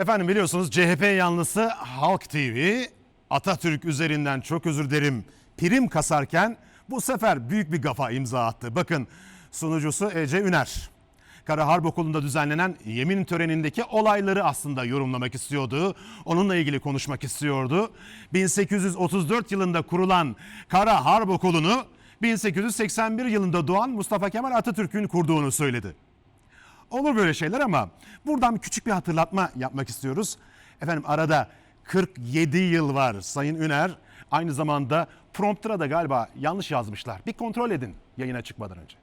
Efendim biliyorsunuz CHP yanlısı Halk TV Atatürk üzerinden çok özür dilerim prim kasarken bu sefer büyük bir gafa imza attı. Bakın sunucusu Ece Üner. Kara Harp Okulu'nda düzenlenen yemin törenindeki olayları aslında yorumlamak istiyordu. Onunla ilgili konuşmak istiyordu. 1834 yılında kurulan Kara Harp Okulu'nu 1881 yılında doğan Mustafa Kemal Atatürk'ün kurduğunu söyledi. Olur böyle şeyler ama buradan küçük bir hatırlatma yapmak istiyoruz. Efendim arada 47 yıl var Sayın Üner. Aynı zamanda prompter'a da galiba yanlış yazmışlar. Bir kontrol edin yayına çıkmadan önce.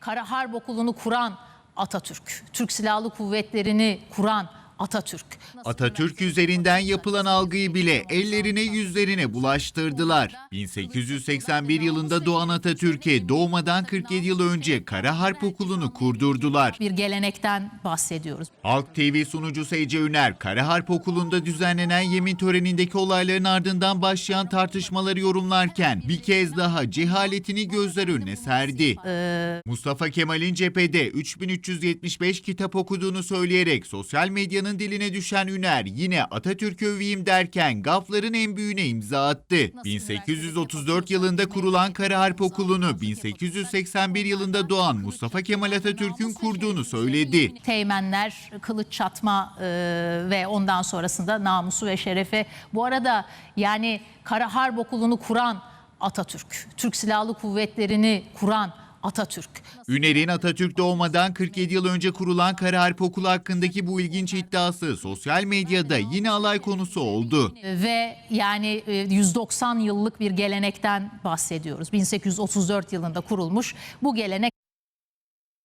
Kara Harp Okulu'nu kuran Atatürk, Türk Silahlı Kuvvetleri'ni kuran Atatürk. Atatürk üzerinden yapılan algıyı bile ellerine yüzlerine bulaştırdılar. 1881 yılında doğan Atatürk'e doğmadan 47 yıl önce Kara Harp Okulu'nu kurdurdular. bir gelenekten bahsediyoruz. Halk TV sunucusu Ece Üner, Kara Harp Okulu'nda düzenlenen yemin törenindeki olayların ardından başlayan tartışmaları yorumlarken bir kez daha cehaletini gözler önüne serdi. Mustafa Kemal'in cephede 3375 kitap okuduğunu söyleyerek sosyal medyanın diline düşen Üner yine Atatürk'ü öveyim derken gafların en büyüğüne imza attı. 1834 yılında kurulan Kara Harp Okulu'nu 1881 yılında doğan Mustafa Kemal Atatürk'ün kurduğunu söyledi. Teğmenler, kılıç çatma e, ve ondan sonrasında namusu ve şerefe. Bu arada yani Kara Harp Okulu'nu kuran Atatürk, Türk Silahlı Kuvvetleri'ni kuran Atatürk. Üner'in Atatürk doğmadan 47 yıl önce kurulan Kara Harp Okulu hakkındaki bu ilginç iddiası sosyal medyada yine alay konusu oldu. ve yani e, 190 yıllık bir gelenekten bahsediyoruz. 1834 yılında kurulmuş bu gelenek